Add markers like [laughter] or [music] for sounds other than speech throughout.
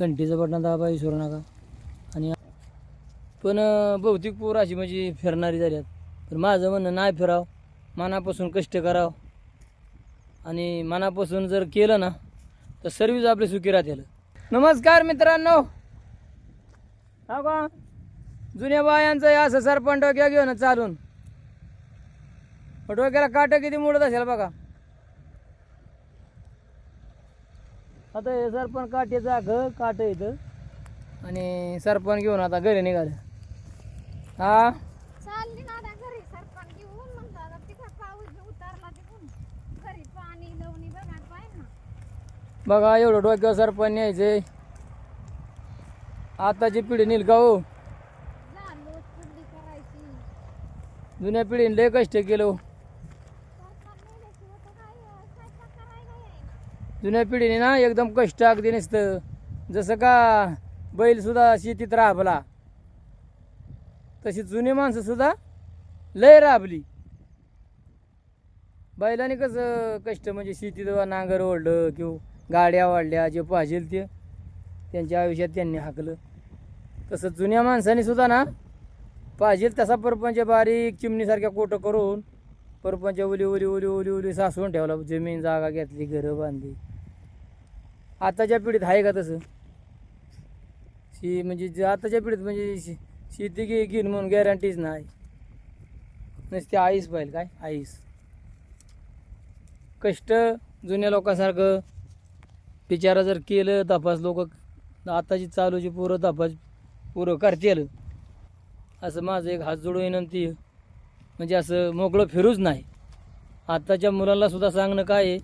घंटीचं button दाबा विसरू नका. आणि पण बहुतेक पोरं अशी म्हणजे फिरणारी झाल्यात. पण माझं म्हणणं नाही फिराव. मनापासून कष्ट करावं. आणि मनापासून जर केलं ना तर सर्विस आपली सुखी राहतील. नमस्कार मित्रांनो. हा का? जुन्या बायांचं असं सरपण डोक्या घेऊन चालून. डोक्याला काटं किती मोडत असेल बघा. आता हे सरपण काटेचा घ काट इथं. आणि सरपण घेऊन आता घरी निघाले. हा? चालली ना आता घरी सरपण घेऊन म्हणलं आता तिकडं पाऊस बी उतरला तिकडून घरी पाणी लवणी बघा पाहिजे ना. बघा एवढं डोक्यावर सरपण न्यायचंय. आताची पिढी नील का हो. झालो कुंडी करायची. जुन्या पिढीने लय कष्ट केलं हो. सरपण नेल्याशिवाय तर काय अं, स्वयंपाक करायला यायचं जुन्या पिढीने ना एकदम कष्ट अगदी नसतं. जसं का बैलसुद्धा शेतीत राबला. तशी जुनी माणसंसुद्धा लय राबली. बैलाने कसं कष्ट म्हणजे शेतीत नांगर ओढलं किंवा गाड्या वाढल्या जे पाहिजे ते त्यांच्या आयुष्यात त्यांनी हाकलं. तसं जुन्या माणसाने सुद्धा ना पाहिजे तसा परपंच बारीक चिमणीसारख्या कोटं करून परपंच ओली उली उली ओली उली सासवून ठेवला. जमीन जागा घेतली घरं बांधली. आताच्या पिढीत आहे का तसं? शी म्हणजे जे आताच्या पिढीत म्हणजे शेती घे घेईन म्हणून गॅरंटीच नाही. नसते आईस पाहिजे काय? आईस. कष्ट जुन्या लोकांसारखं. बिचारा जर केलं तपास लोक आताची चालूची पोरं तपास पोरं करतील. असं माझं एक हात जोडून विनंती आहे. म्हणजे असं मोकळं फिरूच नाही. आत्ताच्या मुलांना सुद्धा सांगणं काय आहे?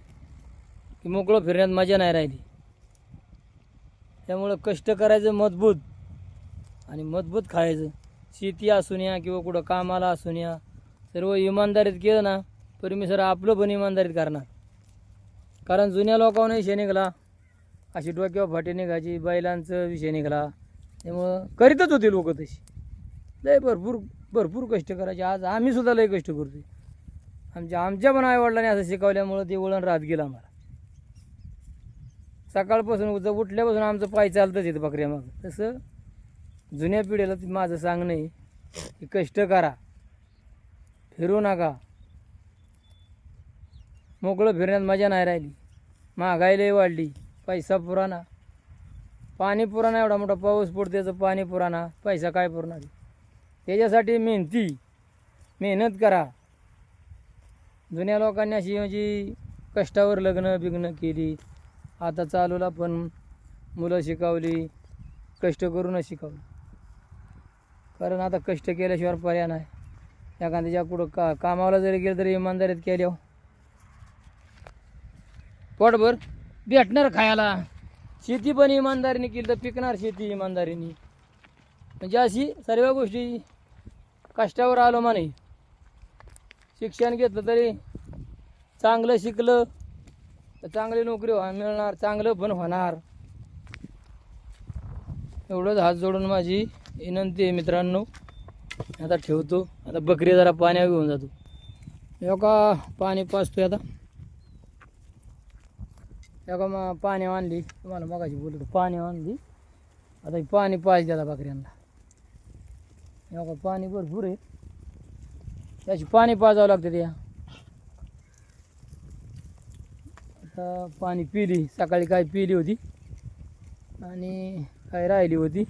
की मोकळं फिरण्यात मजा नाही राहिली. त्यामुळं कष्ट करायचं मजबूत आणि मजबूत खायचं. शेती असून या किंवा कुठं कामाला असून या सर्व इमानदारीत केलं ना परमेश्वर मी सर आपलं पण इमानदारीत करणार. कारण जुन्या लोकांना विषय निघाला अशी डोक्यावर फाटी निघायची बैलांचं विषय निघाला. त्यामुळं करीतच होते लोक तशी. लय भरपूर भरपूर कष्ट करायचे. आज आम्ही सुद्धा लय कष्ट करतोय. आमच्या आमच्या पण आईवडिलांनी असं शिकवल्यामुळं ते वळण राहत गेलं आम्हाला. सकाळपासून उद्या उठल्यापासून आमचं पाय चालतंच येतं बकऱ्या मग. तसं जुन्या पिढीला माझं सांगणं आहे की कष्ट करा. फिरू नका. मोकळं फिरण्यात मजा नाही राहिली. महागाई लई वाढली. पैसा पुराणा. पाणी पुराणा एवढा मोठा पाऊस पडतो त्याचं पाणी पुराणा. पैसा काय पुरणार आहे? त्याच्यासाठी मेहनती मेहनत करा. जुन्या लोकांनी अशी म्हणजे कष्टावर लग्न बिग्न केली. आता चालूला पण मुलं शिकवली कष्ट करूनच शिकवली. कारण आता कष्ट केल्याशिवाय पर्याय नाही. एखाद्याच्या कुठं का कामाला जरी गेलं तरी इमानदारीत केल्या हो. पोटभर भेटणार खायला. शेती पण इमानदारीने केली तर पिकणार शेती इमानदारीने. म्हणजे अशी सर्व गोष्टी कष्टावर आलो माने शिक्षण घेतलं तरी चांगलं शिकलं तर चांगली नोकरी मिळणार चांगलं पण होणार. एवढंच हात जोडून माझी विनंती आहे मित्रांनो. आता ठेवतो. आता बकरी जरा पाण्यावर घेऊन जातो. एका पाणी पाचतोय आता? एका का मग पाणी आणली? तुम्हाला मगाशी बोलतो पाणी आणली. आता पाणी पाच द्या बकऱ्यांना. का पाणी भरपूर आहे. त्याची पाणी पाजावं लागतं त्या आता पाणी पिली सकाळी काय पिली होती आणि काय राहिली होती.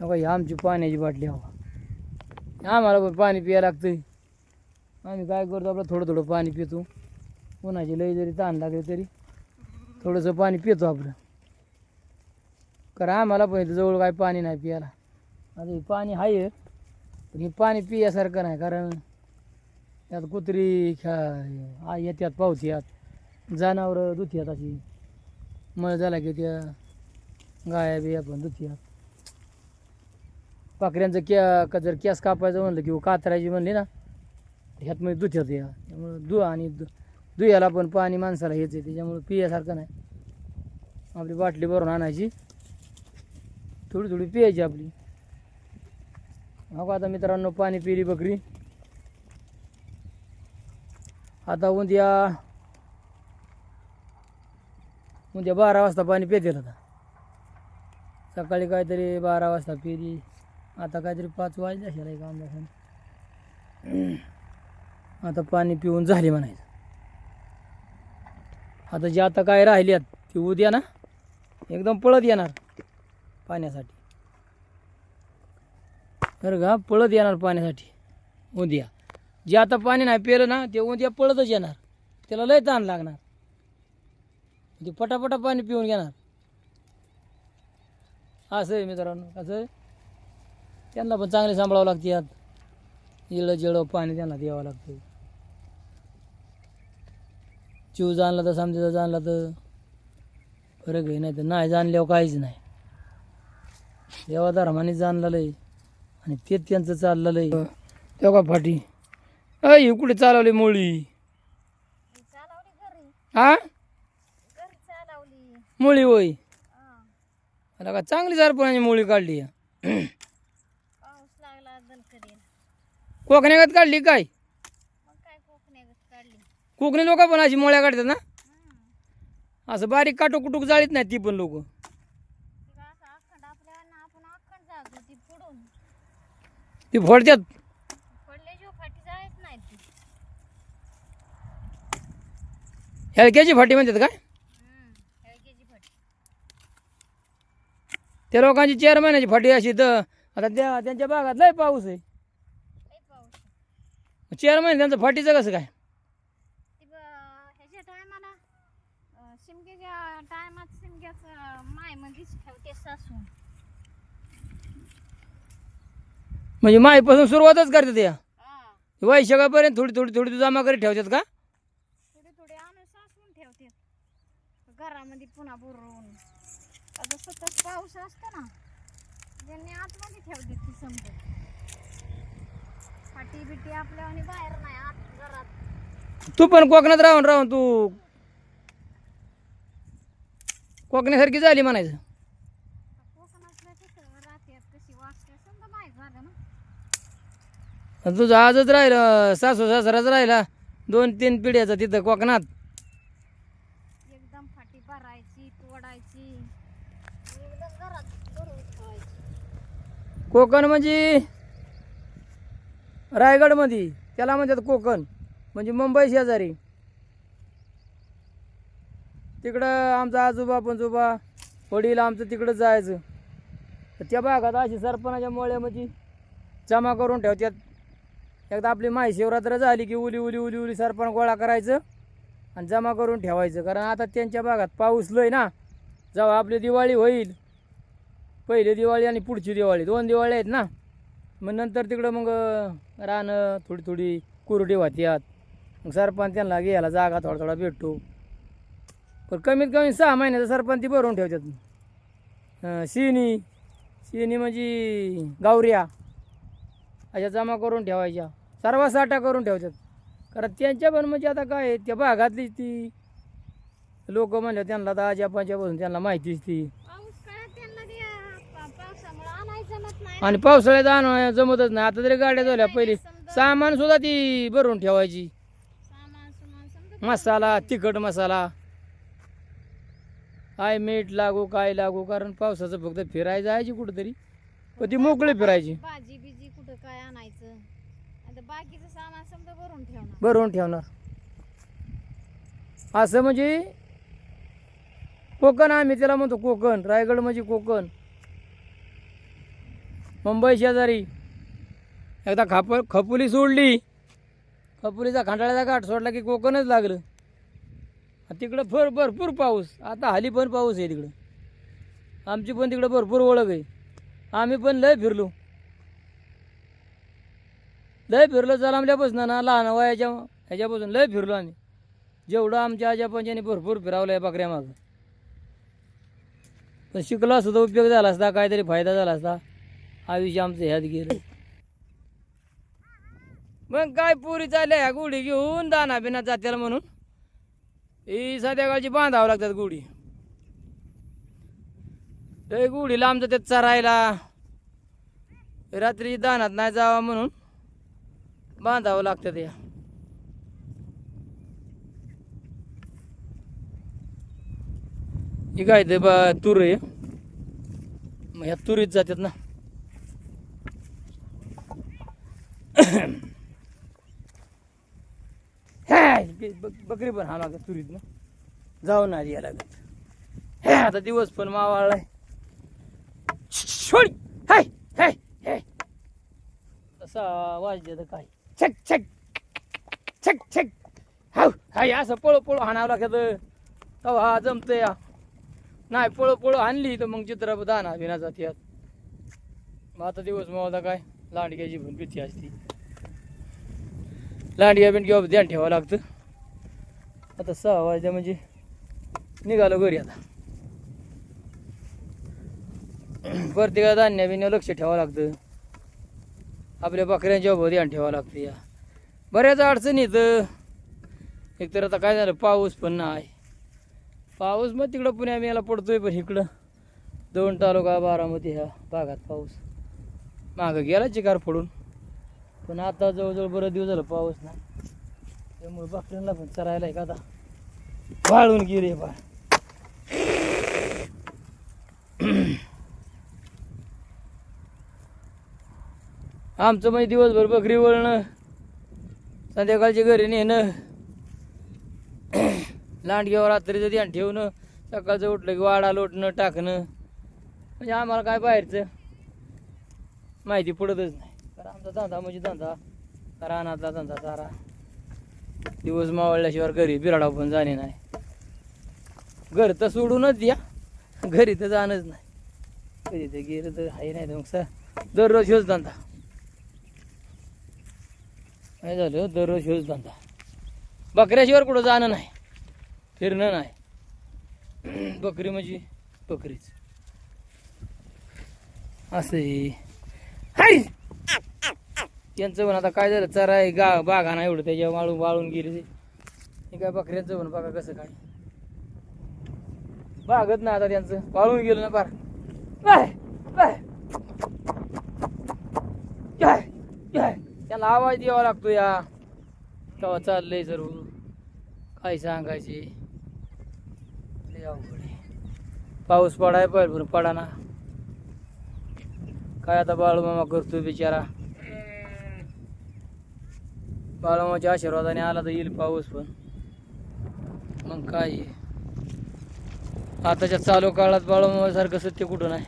का, ही आमची पाण्याची बाटली हवा. आम्हाला पण पाणी प्यायला लागतं आम्ही काय करतो आपलं थोडं थोडं पाणी पितो. उन्हाची लई जरी ताण लागली तरी थोडंसं पाणी पितो आपलं. कारण आम्हाला पण इथं जवळ काय पाणी नाही प्यायला. आता हे पाणी आहे पण हे पाणी पियासारखं नाही कारण त्यात कुत्री खा येत्यात पावत्यात जनावरं दुथ्यात अशी. मळ झाला की त्या गाया बिया पण दुथ्यात पाकऱ्यांचं क्या का जर केस कापायचं म्हणलं किंवा कातरायची म्हणली ना ह्यात म्हणजे मध्ये दुथ्यात या. त्यामुळं दु आणि दु दुयाला पण पाणी माणसाला हेच आहे त्याच्यामुळं पियासारखं नाही. आपली बाटली भरून आणायची. थोडी थोडी पियायची आपली. हो का आता मित्रांनो पाणी पिली बकरी. आता उद्या उद्या बारा वाजता पाणी पेतेल आता. सकाळी काहीतरी बारा वाजता पिली. आता काहीतरी पाच वाजले असेल एक आता पाणी पिऊन झाली म्हणायचं. आता जे आता काय राहिली आहेत ती उद्या ना एकदम पळत येणार पाण्यासाठी. बरं का? पळत येणार पाण्यासाठी. उद्या. जे आता पाणी नाही पेलं ना ते उद्या पळतच येणार. त्याला लय ताण लागणार. ते पटापटा पाणी पिऊन घेणार. असं आहे मित्रांनो कसं आहे. त्यांना पण चांगले सांभाळावं लागते यात. इळं जिळं पाणी त्यांना द्यावं लागतं. जीव जाणला तर समजा जाणला तर. फरक आहे नाही तर नाही जाणल्यावर काहीच नाही. देवा धर्माने जाणला आहे आणि तेच त्यांचं चाललेलं आहे. तेव्हा फाटी? अय कुठे चालवली मुळी? हा? चालवली मुळी होय? मला का चांगली सरपणाची मुळी काढली कोकण्यागत काढली काय? कोकणी लोक पण अशी मोळ्या काढतात ना? असं बारीक काटूक कुटूक जाळीत नाही ती पण लोक ती का असं अखंड आपल्याला आपण अखंड जात होती पुढून ती फोडतात पडले जो फाटी जायच नाही ती. हेळक्याची फाटी म्हणतात काय? त्या लोकांची चार महिन्याची फाटी अशी तर आता त्या त्यांच्या भागात लय पाऊस आहे. चार महिने त्यांचं फाटीचं कसं काय? टायमात शिमग्याचं माय मध्येच ठेवते सासून. म्हणजे माईपासून सुरुवातच करतात या. हा. वैशाखापर्यंत थोडी थोडी थोडी जमा करी ठेवतात का? थोडे थोडे आणून सासून ठेवते घरामध्ये पुन्हा बुरवून आता सतत पाऊस असतो ना त्यांनी आतमध्ये ठेवते ती समजा फाटी बिटी आपल्या आणि बाहेर नाही आत घरात. तू पण कोकणात राहून राहून तू कोकणासारखी झाली म्हणायचं कोकणातल्या कसं राहत्यात कशी वाटते समजा माहीत झालं ना आणि तुझं आजच राहिलं सासू सासराच राहिला. दोन तीन पिढ्याचा तिथं कोकणात. एकदम फाटी भरायची तोडायची. एकदम घरात भरून ठेवायची. कोकण म्हणजे रायगडमध्ये. त्याला म्हणतात कोकण. म्हणजे मुंबई शेजारी. तिकडं आमचा आजोबा पंजोबा वडील आमचं तिकडं जायचं. तर त्या भागात अशी सरपणाच्या मोळ्यामध्ये जमा करून ठेवतात. एकदा आपली माही शिवरात्र झाली की उली उली उली उली सरपण गोळा करायचं आणि जमा करून ठेवायचं. कारण आता त्यांच्या भागात पाऊस लय ना. जेव्हा आपली दिवाळी होईल पहिली दिवाळी आणि पुढची दिवाळी दोन दिवाळी आहेत ना. मग नंतर तिकडं मग रानं थोडी थोडी कुरडी वाहत्यात. मग सरपंच त्यांना घ्यायला जागा थोडा थोडा भेटतो. पण कमीत कमी सहा महिन्याचा सरपंच ती भरून ठेवतात. शिनी शिनी म्हणजे गावऱ्या अशा जमा करून ठेवायच्या. सर्व साठा करून ठेवतात. कारण त्यांच्या पण म्हणजे आता काय आहे, त्या भागातली ती लोक म्हणले त्यांना तर आजा पासून त्यांना माहितीच ती. आणि पावसाळ्यात आणून जमतच नाही. आता तरी गाड्या झाल्या पहिली. सामान सुद्धा ती भरून ठेवायची. मसाला तिखट मसाला. काय मीठ लागू काय लागू कारण पावसाचं फक्त फिरायला जायची कुठंतरी. पण ती मोकळी फिरायची. भाजी बिजी कुठं काय आणायचं? आता बाकीचं सामान समजा भरून ठेवणार. भरून ठेवणार. असं म्हणजे कोकण आम्ही त्याला म्हणतो कोकण रायगड म्हणजे कोकण. मुंबई शेजारी. एकदा खाप खपुली सोडली. खपुलीचा खांडाळ्याचा घाट सोडला की कोकणच लागलं. तिकडं भर भरपूर पाऊस. आता हली पण पाऊस आहे तिकडं. आमची पण तिकडं भरपूर ओळख आहे. आम्ही पण लय फिरलो. लय फिरलो जलामल्यापासून ना लहान वयाच्या ह्याच्यापासून लय फिरलो आम्ही. जेवढं आमच्या आजापंच्याने भरपूर फिरावलं आहे बकऱ्या मागं. पण शिकलो असतो तर उपयोग झाला असता काहीतरी फायदा झाला असता. आयुष्य आमचं ह्यात गेलं. मग काय पुरी चालल्या ह्या गुढी घेऊन दाना बिना जात्याला म्हणून? ही संध्याकाळची बांधावं लागतात गुढी. ते गुढीला आमचं ते चरायला. रात्री दानात नाही जावा म्हणून. बांधावं लागतं त्या ही काय ते बा तूर आहे. मग ह्या तुरीत जातात ना. बकरी पण हा लागत तुरीत ना. जाऊन आली या लागत. हे आता दिवस पण मावाळलाय. सोडी हाय हाय हाय. तसा वाजले तर काय? छक छक छक छक हाव. हाय असं पळो पळो हाणावं लागत. तेव्हा हा जमतं या नाही पळो पळो आणली तर मग चित्रपट आणा विना जातीयात मग आता दिवस मावता काय? लांडग्याची पण भीती असती. लांडग्या पण किंवा ध्यान ठेवावं लागतं. आता सहा वाजता म्हणजे निघालो घरी आता. प्रत्येका धान्य बिन्य लक्ष ठेवावं लागतं. आपल्या बकऱ्यांच्या उभं ध्यान ठेवावं लागतं या. बऱ्याच अडचणीत एकतर आता काय झालं पाऊस पण नाही. पाऊस मग तिकडं पुण्या याला पडतोय पण इकडं दोन तालुका बारामती ह्या भागात पाऊस. मागं गेला चिकार फोडून. पण आता जवळजवळ बरं दिवस झालं पाऊस नाही. त्यामुळे बकऱ्यांना पण चरायला आहे का आता वाळून गेले बाळ. आमचं म्हणजे दिवसभर बकरी वळणं संध्याकाळची घरी नेणं लांडग्यावर रात्रीचं ध्यान ठेवणं सकाळचं उठलं की वाडा लोटणं टाकणं. म्हणजे आम्हाला काय बाहेरचं माहिती पडतच नाही. कारण आमचा धंदा म्हणजे धंदा. रानातला धंदा सारा. दिवस मावळल्याशिवाय घरी बिराडा पण जाणे नाही. घर तर सोडूनच या घरी तर जाणंच नाही. कधी तर गेलं तर आहे नाही तर मग सर दररोज ह्योच धंदा. काय झालं? दररोज हेच धंदा. बकऱ्याशिवाय कुठं जाणं नाही. फिरणं नाही. [clears throat] बकरी म्हणजे बकरीच. असे आहे हाय! त्यांचं पण आता काय झालं? चरा गा बागा नाही एवढं. त्याच्या वाळून वाळून गेले ते. हे काय बकऱ्यांचं पण बघा कसं काय. बागत ना आता त्यांचं. वाळून गेलं ना पार काय काय काय काय त्याला आवाज द्यावा लागतो या तेव्हा चाललंय सर्व काय सांगायचे? आहे. पाऊस पडाय भरपूर पडा ना काय आता बाळूमामा करतो बिचारा? बाळूमामाच्या आशीर्वादाने आला तर येईल पाऊस पण. मग काय आहे. आताच्या चालू काळात बाळूमामासारखं सत्य कुठं नाही?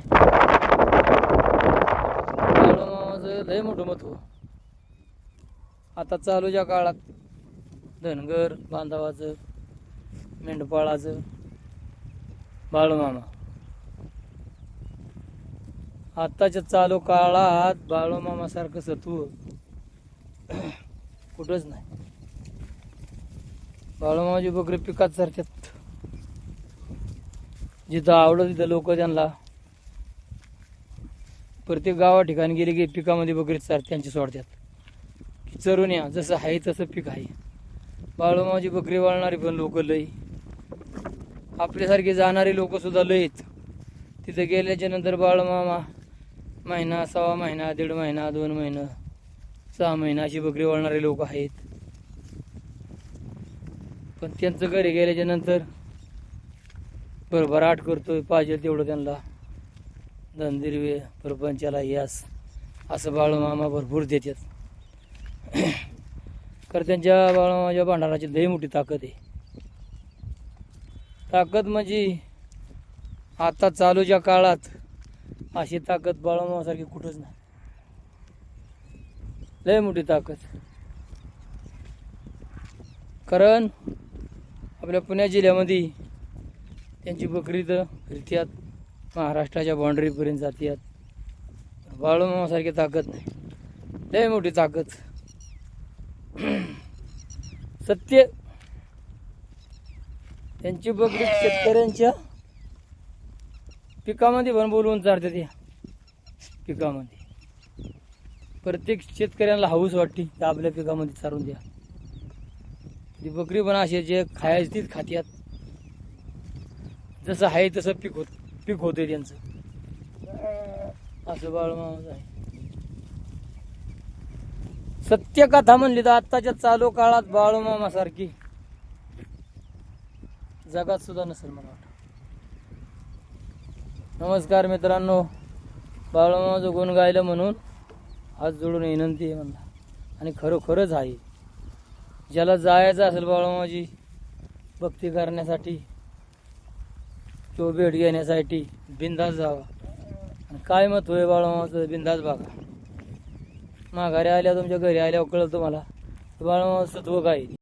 बाळूमामाचं लय मोठं महत्त्व. आता चालूच्या काळात धनगर बांधवाचं मेंढपाळाचं बाळूमामा. आत्ताच्या चालू काळात बाळूमामासारखं सत्व [clears throat] कुठंच नाही. बाळूमामाची बकरी पिकात सारख्यात. जिथं आवडत तिथं लोक त्यांना. प्रत्येक गावा ठिकाणी गेले की पिकामध्ये बकरी सार त्यांची सोडतात. की चरून या जसं आहे तसं पीक आहे. बाळूमामाची बकरी वाळणारी पण लोक लय आपल्यासारखे जाणारे लोकंसुद्धा लयत तिथं गेल्याच्यानंतर बाळूमामा महिना सहा महिना दीड महिना दोन महिना सहा महिना अशी बकरी वाळणारे लोक आहेत. पण त्यांचं घरी गेल्याच्यानंतर भरभराट करतोय पाहिजे तेवढं त्यांना. धनदिरवे प्रपंचाला यास असं बाळूमामा भरपूर देतात. [coughs] कारण त्यांच्या बाळूमामाच्या भांडाराची लई मोठी ताकद आहे. ताकद म्हणजे आता चालूच्या काळात अशी ताकद बाळूमामासारखी कुठंच नाही. लय मोठी ताकद. कारण आपल्या पुणे जिल्ह्यामध्ये त्यांची बकरी तर फिरत्यात महाराष्ट्राच्या बाउंड्रीपर्यंत जातात बाळूमामासारखी ताकद नाही. लय मोठी ताकद. [clears throat] सत्य. त्यांची बकरी शेतकऱ्यांच्या पिकामध्ये पण बोलवून चालतात या पिकामध्ये. प्रत्येक शेतकऱ्यांना हाऊस वाटते की आपल्या पिकामध्ये चारून द्या. ती बकरी पण अशी जे खायची तीच खात्यात जसं आहे तसं पीक होत पीक होते त्यांचं. असं बाळमामाचं आहे. सत्य कथा म्हणली तर आत्ताच्या चालू काळात बाळूमामासारखी जगात सुद्धा नसेल मला वाटतं. नमस्कार मित्रांनो. बाळूमामाचं गुण गायलं म्हणून हात जोडून विनंती आहे म्हणला आणि खरोखरच आहे. ज्याला जायचं असेल बाळमामाची भक्ती करण्यासाठी तो भेट घेण्यासाठी बिंदास जावा. आणि काय मत होय बाळूमामाचं बिंदास बघा. माघारी आल्या तुमच्या घरी आल्यावर कळलं तुम्हाला. तुम्हाला तत्व काय